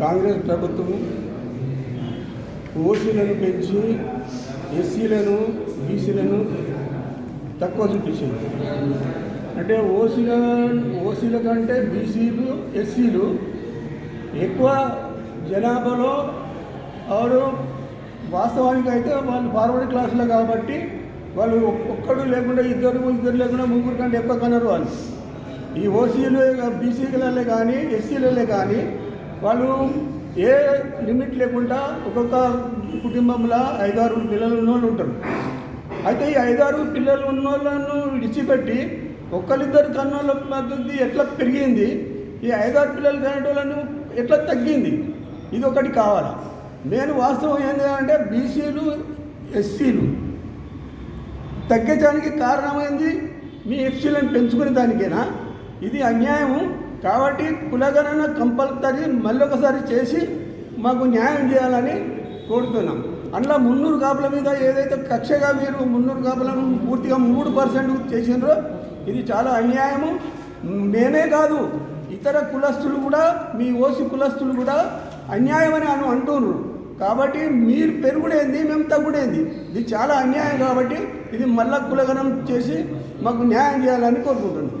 కాంగ్రెస్ ప్రభుత్వం ఓసీలను పెంచి ఎస్సీలను బీసీలను తక్కువ చూపించింది. అంటే ఓసీల ఓసీల కంటే బీసీలు ఎస్సీలు ఎక్కువ జనాభాలో వారు వాస్తవానికి అయితే వాళ్ళు ఫార్వర్డ్ క్లాసులో కాబట్టి వాళ్ళు ఒక్కడు లేకుండా ఇద్దరు ఇద్దరు లేకుండా ముగ్గురు కంటే ఎక్కువ కన్నారు వాళ్ళు. ఈ ఓసీలు బీసీలే కానీ ఎస్సీలే కానీ వాళ్ళు ఏ లిమిట్ లేకుండా ఒక్కొక్క కుటుంబంలో ఐదారు పిల్లలు ఉన్నోళ్ళు ఉంటారు. అయితే ఈ ఐదారు పిల్లలు ఉన్నోళ్ళను విడిచిపెట్టి ఒకరిద్దరు కన్నోళ్ళ పద్ధతి ఎట్లా పెరిగింది? ఈ ఐదారు పిల్లలు కనేటోళ్ళను ఎట్లా తగ్గింది? ఇది ఒకటి కావాలి? నేను వాస్తవం ఏంటంటే బీసీలు ఎస్సీలు తగ్గించడానికి కారణమైంది మీ ఎఫ్సీలను పెంచుకునే దానికేనా? ఇది అన్యాయము. కాబట్టి కులగణన కంపల్సరీ మళ్ళొకసారి చేసి మాకు న్యాయం చేయాలని కోరుతున్నాం. అందులో మున్నూరు కాపుల మీద ఏదైతే కక్షగా మీరు మున్నూరు కాపులను పూర్తిగా మూడు పర్సెంట్ చేసినారో ఇది చాలా అన్యాయము. మేమే కాదు ఇతర కులస్తులు కూడా మీ ఓసి కులస్తులు కూడా అన్యాయం అని అను అంటున్నారు. కాబట్టి మీరు పెరుగుడేంది మేము తగ్గుడేంది. ఇది చాలా అన్యాయం కాబట్టి ఇది మళ్ళా కులగణం చేసి మాకు న్యాయం చేయాలని కోరుకుంటున్నాం.